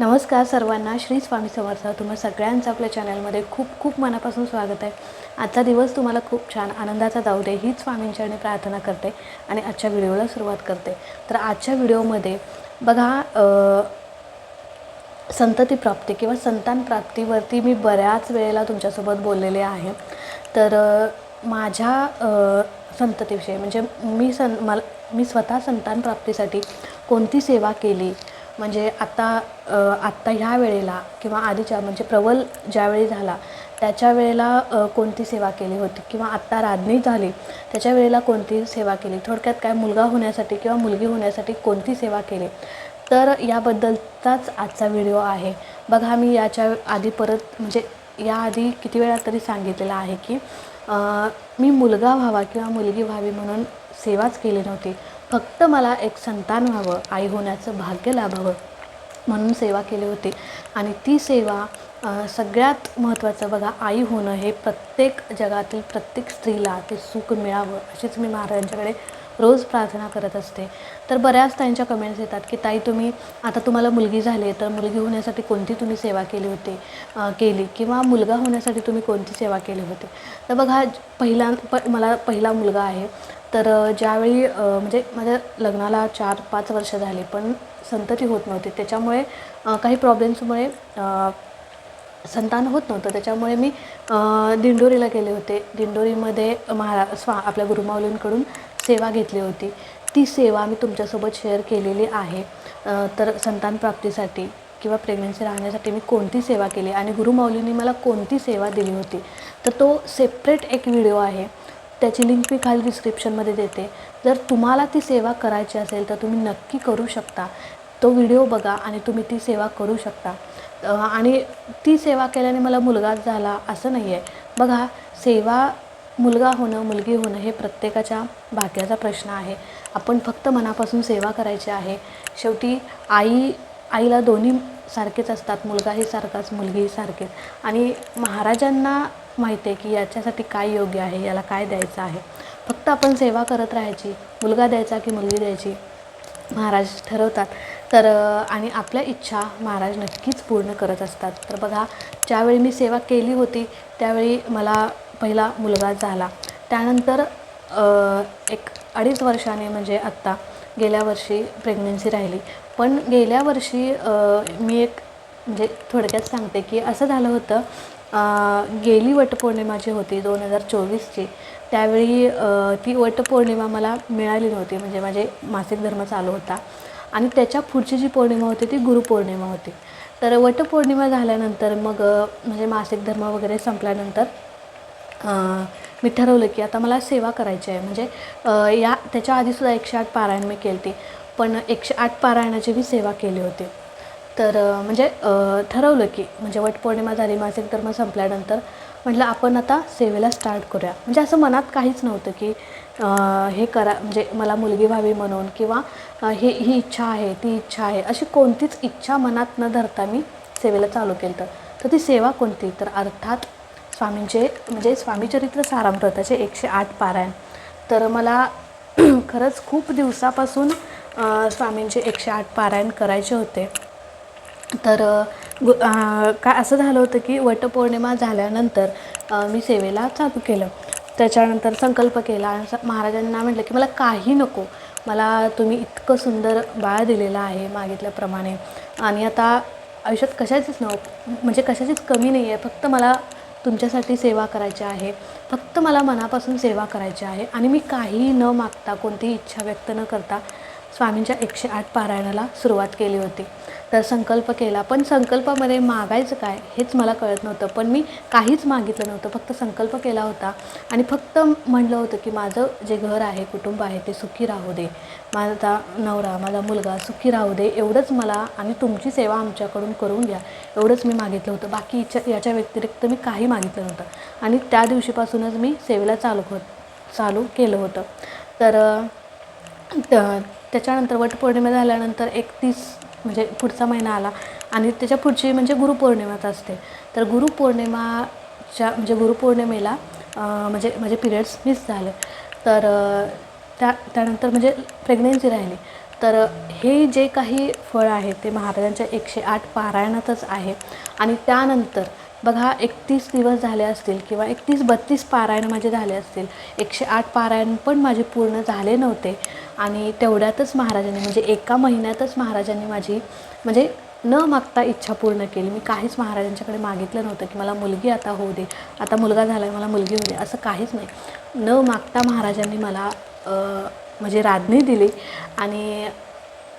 नमस्कार सर्वांना श्री स्वामी समर्थ. तुम्हा सगळ्यांचं आपल्या चॅनलमध्ये खूप खूप मनापासून स्वागत आहे. आजचा दिवस तुम्हाला खूप छान आनंदाचा जाऊ दे हीच स्वामींच्याने प्रार्थना करते आणि आजच्या व्हिडिओला सुरुवात करते. तर आजच्या व्हिडिओमध्ये बघा संतती प्राप्ती किंवा संतान प्राप्तीवरती मी बऱ्याच वेळेला तुमच्यासोबत बोललेले आहे. तर माझ्या संततीविषयी म्हणजे मी सं मला मी स्वतः संतान प्राप्तीसाठी कोणती सेवा केली? म्हणजे आत्ता आत्ता ह्या वेळेला किंवा आधीच्या म्हणजे प्रबल ज्यावेळी झाला त्याच्या वेळेला कोणती सेवा केली होती? किंवा आत्ता राज्ञी झाली त्याच्या वेळेला कोणती सेवा केली? थोडक्यात काय मुलगा होण्यासाठी किंवा मुलगी होण्यासाठी कोणती सेवा केली? तर याबद्दलचाच आजचा व्हिडिओ आहे. बघा मी याच्या आधी परत म्हणजे याआधी किती वेळा तरी सांगितलेलं आहे की मी मुलगा व्हावा किंवा मुलगी व्हावी म्हणून सेवाच केली नव्हती. फक्त मला एक संतान व्हावं आई होण्याचं भाग्य लाभावं म्हणून सेवा केली होती. आणि ती सेवा सगळ्यात महत्त्वाचं बघा आई होणं हे प्रत्येक जगातील प्रत्येक स्त्रीला ते सुख मिळावं अशीच मी महाराजांच्याकडे रोज प्रार्थना करत असते. तर बऱ्याच त्यांच्या कमेंट्स येतात की ताई तुम्ही आता तुम्हाला मुलगी झाली तर मुलगी होण्यासाठी कोणती तुम्ही सेवा केली होती? केली किंवा मुलगा होण्यासाठी तुम्ही कोणती सेवा केली होती? तर बघा पहिला प मला पहिला मुलगा आहे. तर ज्यावेळी म्हणजे माझ्या लग्नाला चार पाच वर्ष झाली पण संतती होत नव्हती. त्याच्यामुळे काही प्रॉब्लेम्समुळे संतान होत नव्हतं. त्याच्यामुळे मी दिंडोरीला गेले होते. दिंडोरीमध्ये महारा स्वा आपल्या गुरुमाऊलींकडून सेवा घेतली होती. ती सेवा मी तुमच्यासोबत शेअर केलेली आहे. तर संतान प्राप्तीसाठी किंवा प्रेग्नन्सी राहण्यासाठी मी कोणती सेवा केली? आणि गुरुमाऊलींनी मला कोणती सेवा दिली होती? तर तो सेपरेट एक व्हिडिओ आहे. त्याची लिंक मी खाली डिस्क्रिप्शनमध्ये देते. जर तुम्हाला ती सेवा करायची असेल तर तुम्ही नक्की करू शकता. तो व्हिडिओ बघा आणि तुम्ही ती सेवा करू शकता. आणि ती सेवा केल्याने मला मुलगाच झाला असं नाही आहे बघा सेवा मुलगा होणं मुलगी होणं हे प्रत्येकाच्या भाग्याचा प्रश्न आहे. आपण फक्त मनापासून सेवा करायची आहे. शेवटी आई आईला दोन्ही सारखेच असतात. मुलगाही सारखाच मुलगीही सारखेच. आणि महाराजांना माहिती आहे की याच्यासाठी काय योग्य आहे याला काय द्यायचं आहे. फक्त आपण सेवा करत राहायची मुलगा द्यायचा की मुलगी द्यायची महाराज ठरवतात. तर आणि आपल्या इच्छा महाराज नक्कीच पूर्ण करत असतात. तर बघा ज्यावेळी मी सेवा केली होती त्यावेळी मला पहिला मुलगा झाला. त्यानंतर एक अडीच वर्षाने म्हणजे आत्ता गेल्या वर्षी प्रेग्नन्सी राहिली. पण गेल्या वर्षी मी एक म्हणजे थोडक्यात सांगते की असं झालं होतं गेली वटपौर्णिमा जी होती दोन हजार चोवीसची. त्यावेळी ती वटपौर्णिमा मला मिळाली नव्हती म्हणजे माझे मासिक धर्म चालू होता. आणि त्याच्या पुढची जी पौर्णिमा होती ती गुरुपौर्णिमा होती. तर वटपौर्णिमा झाल्यानंतर मग म्हणजे मासिक धर्म वगैरे संपल्यानंतर मी ठरवलं की आता मला सेवा करायची आहे. म्हणजे या त्याच्या आधीसुद्धा एकशे आठ पारायण मी केली होती पण एकशे आठ पारायणाची मी सेवा केली होती. तर म्हणजे ठरवलं की म्हणजे वटपौर्णिमा झाली मासिक धर्म संपल्यानंतर म्हटलं आपण आता सेवेला स्टार्ट करूया. म्हणजे असं मनात काहीच नव्हतं की हे करा म्हणजे मला मुलगी व्हावी म्हणून किंवा हे ही इच्छा आहे ती इच्छा आहे अशी कोणतीच इच्छा मनात न धरता मी सेवेला चालू केलं तर ती सेवा कोणती? तर अर्थात स्वामींचे म्हणजे स्वामीचरित्र सारामृताचे एकशे आठ पारायण. तर मला खरंच खूप दिवसापासून स्वामींचे एकशे आठ पारायण करायचे होते. तर गु का काय असं झालं होतं की वटपौर्णिमा झाल्यानंतर मी सेवेला चालू केलं. त्याच्यानंतर संकल्प केला महाराजांना म्हटलं की मला काही नको. मला तुम्ही इतकं सुंदर बाळ दिलेलं आहे मागितल्याप्रमाणे. आणि आता आयुष्यात कशाचीच नव म्हणजे कशाचीच कमी नाही आहे. फक्त मला तुमच्यासाठी सेवा करायची आहे. फक्त मला मनापासून सेवा करायची आहे. आणि मी काहीही न मागता कोणतीही इच्छा व्यक्त न करता स्वामींच्या एकशे आठ पारायणाला सुरुवात केली होती. तर संकल्प केला. पण संकल्पामध्ये मागायचं काय हेच मला कळत नव्हतं. पण मी काहीच मागितलं नव्हतं. फक्त संकल्प केला होता. आणि फक्त म्हणलं होतं की माझं जे घर आहे कुटुंब आहे ते सुखी राहू दे. माझा नवरा माझा मुलगा सुखी राहू दे. एवढंच मला आणि तुमची सेवा आमच्याकडून करून घ्या. एवढंच मी मागितलं होतं. बाकी इच्छा याच्या व्यतिरिक्त मी काही मागितलं नव्हतं. आणि त्या दिवशीपासूनच मी सेवेला चालू होत चालू केलं होतं. तर त्याच्यानंतर वटपौर्णिमा झाल्यानंतर एकतीस म्हणजे पुढचा महिना आला आणि त्याच्या पुढची म्हणजे गुरुपौर्णिमाच असते. तर गुरुपौर्णिमाच्या म्हणजे गुरुपौर्णिमेला म्हणजे माझे पिरियड्स मिस झाले. तर त्या त्यानंतर म्हणजे प्रेग्नेन्सी राहिली. तर हे जे काही फळ आहे ते महाराजांच्या एकशे आठ पारायणातच आहे. आणि त्यानंतर बघा एकतीस दिवस झाले असतील किंवा एकतीस बत्तीस पारायण माझे झाले असतील. एकशे आठ पारायण पण माझे पूर्ण झाले नव्हते. आणि तेवढ्यातच महाराजांनी म्हणजे एका महिन्यातच महाराजांनी माझी म्हणजे न मागता इच्छा पूर्ण केली. मी काहीच महाराजांच्याकडे मागितलं नव्हतं की मला मुलगी आता होऊ दे. आता मुलगा झाला आहे मला मुलगी होऊ दे असं काहीच नाही. न मागता महाराजांनी मला म्हणजे राज्ञी दिली. आणि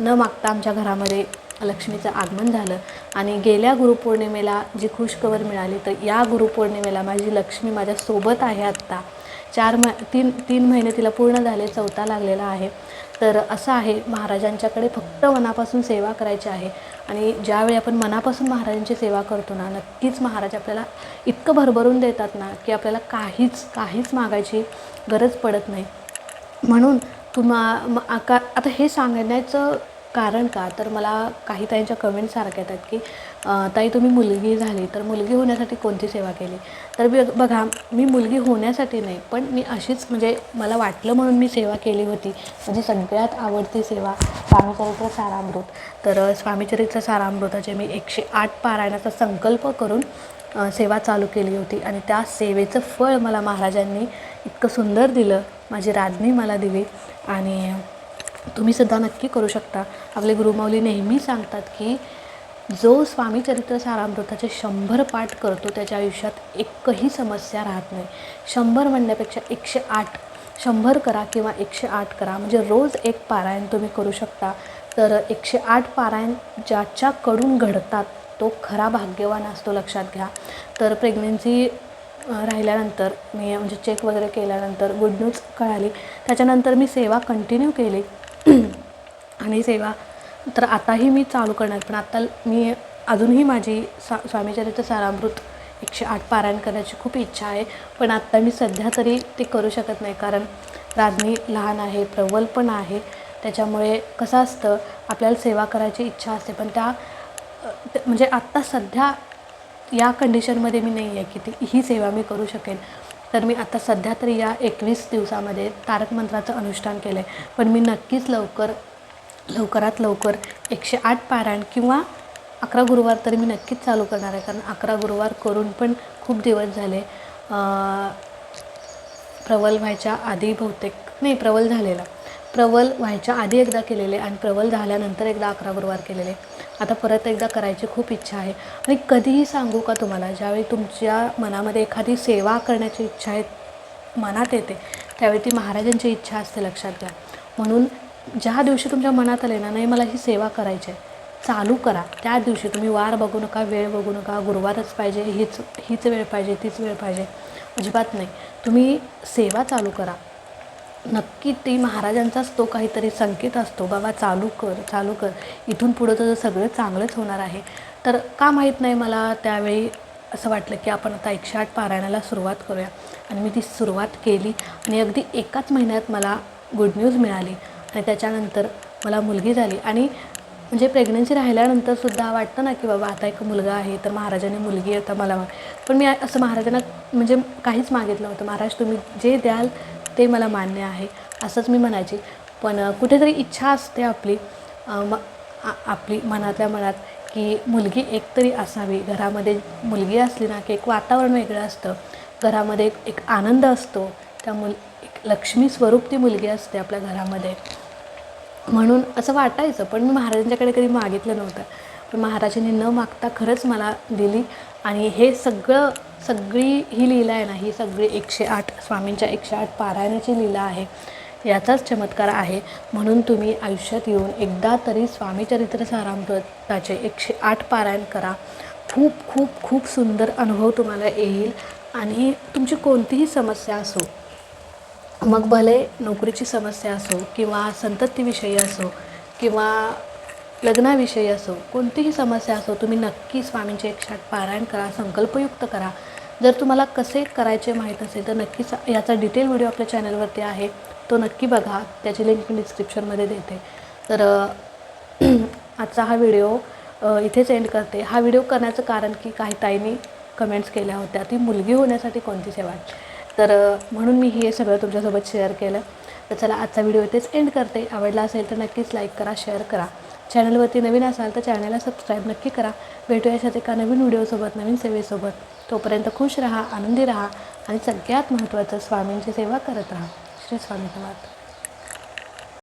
न मागता आमच्या घरामध्ये लक्ष्मीचं आगमन झालं. आणि गेल्या गुरुपौर्णिमेला जी खुशखबर मिळाली तर या गुरुपौर्णिमेला माझी लक्ष्मी माझ्यासोबत आहे आत्ता. चार म तीन तीन महिने तिला पूर्ण झाले चौथा लागलेला आहे. तर असं आहे महाराजांच्याकडे फक्त मनापासून सेवा करायची आहे. आणि ज्यावेळी आपण मनापासून महाराजांची सेवा करतो ना नक्कीच महाराज आपल्याला इतकं भरभरून देतात ना की आपल्याला काहीच काहीच मागायची गरज पडत नाही. म्हणून तुम्हा आका आता हे सांगण्याचं कारण का? तर मला काही ताईंच्या कमेंट सारख्या येतात की ताई तुम्ही मुलगी झाली तर मुलगी होण्यासाठी कोणती सेवा केली? तर बी बघा मी मुलगी होण्यासाठी नाही पण मी अशीच म्हणजे मला वाटलं म्हणून मी सेवा केली होती. म्हणजे सगळ्यात आवडती सेवा स्वामीचरित्र सारामृत. तर स्वामीचरित्र सारामृताचे मी एकशे आठ पारायणाचा संकल्प करून सेवा चालू केली होती. आणि त्या सेवेचं फळ मला महाराजांनी इतकं सुंदर दिलं. माझी राजनी मला दिली. आणि तुम्हीसुद्धा नक्की करू शकता. आपले गुरुमाऊली नेहमी सांगतात की जो स्वामी चरित्र सारामृताचे शंभर पाठ करतो त्याच्या आयुष्यात एकही समस्या राहत नाही. शंभर म्हणण्यापेक्षा एकशे आठ. शंभर करा किंवा एकशे आठ करा. म्हणजे रोज एक पारायण तुम्ही करू शकता. तर एकशे आठ पारायण ज्याच्याकडून घडतात तो खरा भाग्यवान असतो लक्षात घ्या. तर प्रेग्नेन्सी राहिल्यानंतर मी म्हणजे चेक वगैरे केल्यानंतर गुड न्यूज कळाली. त्याच्यानंतर मी सेवा कंटिन्यू केली. आणि सेवा तर आताही मी चालू करणार पण आता मी अजूनही माझी सा स्वामीचरित्र सारामृत एकशे आठ पारायण करण्याची खूप इच्छा आहे. पण आत्ता मी सध्या तरी ते करू शकत नाही कारण राजनी लहान आहे प्रबल पण आहे. त्याच्यामुळे कसं असतं आपल्याला सेवा करायची इच्छा असते पण त्या म्हणजे आत्ता सध्या या कंडिशनमध्ये मी नाही आहे की ती ही सेवा मी करू शकेन. तर मी आता सध्या तरी या एकवीस दिवसामध्ये तारक मंत्राचं अनुष्ठान केलं आहे पण मी नक्कीच लवकर लवकरात लवकर एकशे आठ पारायण किंवा अकरा गुरुवार तरी मी नक्कीच चालू करणार आहे. कारण अकरा गुरुवार करून पण खूप दिवस झाले. प्रबल प्रवल व्हायच्या आधी बहुतेक नाही प्रवल झालेला. प्रवल व्हायच्या आधी एकदा केलेले आणि प्रवल झाल्यानंतर एकदा अकरा गुरुवार केलेले. आता परत एकदा करायची खूप इच्छा आहे. आणि कधीही सांगू का तुम्हाला ज्यावेळी तुमच्या मनामध्ये एखादी सेवा करण्याची इच्छा आहे मनात येते त्यावेळी ती महाराजांची इच्छा असते लक्षात घ्या. म्हणून ज्या दिवशी तुमच्या मनात आले ना नाही मला ही सेवा करायची आहे चालू करा. त्या दिवशी तुम्ही वार बघू नका वेळ बघू नका गुरुवारच पाहिजे हीच हीच वेळ पाहिजे तीच वेळ पाहिजे. अजिबात नाही. तुम्ही सेवा चालू करा. नक्की ती महाराजांचाच तो काहीतरी संकेत असतो बाबा चालू कर चालू कर. इथून पुढं तुझं सगळं चांगलंच होणार आहे. तर का माहीत नाही मला त्यावेळी असं वाटलं की आपण आता एकशे आठ पारायणाला सुरुवात करूया. आणि मी ती सुरुवात केली आणि अगदी एकाच महिन्यात मला गुड न्यूज मिळाली. आणि त्याच्यानंतर मला मुलगी झाली. आणि म्हणजे प्रेग्नन्सी राहिल्यानंतर सुद्धा वाटतं ना की बाबा आता एक मुलगा आहे तर महाराजांनी मुलगी आता मला माग पण मी असं महाराजांना म्हणजे काहीच मागितलं होतं महाराज तुम्ही जे द्याल ते मला मान्य आहे असंच मी म्हणायची. पण कुठेतरी इच्छा असते आपली म आपली मनातल्या मनात की मुलगी एकतरी असावी. घरामध्ये मुलगी असली ना की एक वातावरण वेगळं असतं. घरामध्ये एक एक आनंद असतो. त्या मुल एक लक्ष्मी स्वरूप ती मुलगी असते आपल्या घरामध्ये. म्हणून असं वाटायचं पण मी महाराजांच्याकडे कधी मागितलं नव्हतं. पण महाराजांनी न मागता खरंच मला दिली आणि हे सगळं सगळी ही लीला आहे ना ही सगळी एकशे आठ स्वामींच्या एकशे आठ पारायणाची लीला आहे. याचाच चमत्कार आहे. म्हणून तुम्ही आयुष्यात येऊन एकदा तरी स्वामीचरित्र सारामृताचे एकशे आठ पारायण करा. खूप खूप खूप सुंदर अनुभव तुम्हाला येईल आणि तुमची कोणतीही समस्या असो मग भले नोकरीची समस्या असो किंवा संततीविषयी असो किंवा लग्नाविषयी असो कोणतीही समस्या असो तुम्ही नक्की स्वामींचे एक शाट पारायण करा संकल्पयुक्त करा. जर तुम्हाला कसे करायचे माहीत असेल तर नक्कीच याचा डिटेल व्हिडिओ आपल्या चॅनलवरती आहे. तो नक्की बघा. त्याची लिंक मी डिस्क्रिप्शनमध्ये देते. तर आजचा हा व्हिडिओ इथेच एंड करते. हा व्हिडिओ करण्याचं कारण की काही ताईंनी कमेंट्स केल्या होत्या. ती मुलगी होण्यासाठी कोणती सेवा? आहे तर म्हणून मी हे सगळं तुमच्यासोबत शेअर केलं. तर चला आजचा व्हिडिओ इथेच एंड करते. आवडला असेल तर नक्कीच लाईक करा शेअर करा. चॅनलवरती नवीन असाल तर चॅनलला सबस्क्राईब नक्की करा. भेटूया अशाच एका नवीन व्हिडिओसोबत नवीन सेवेसोबत. तोपर्यंत खुश राहा आनंदी राहा आणि सगळ्यात महत्त्वाचं स्वामींची सेवा करत राहा. श्री स्वामी समर्थ.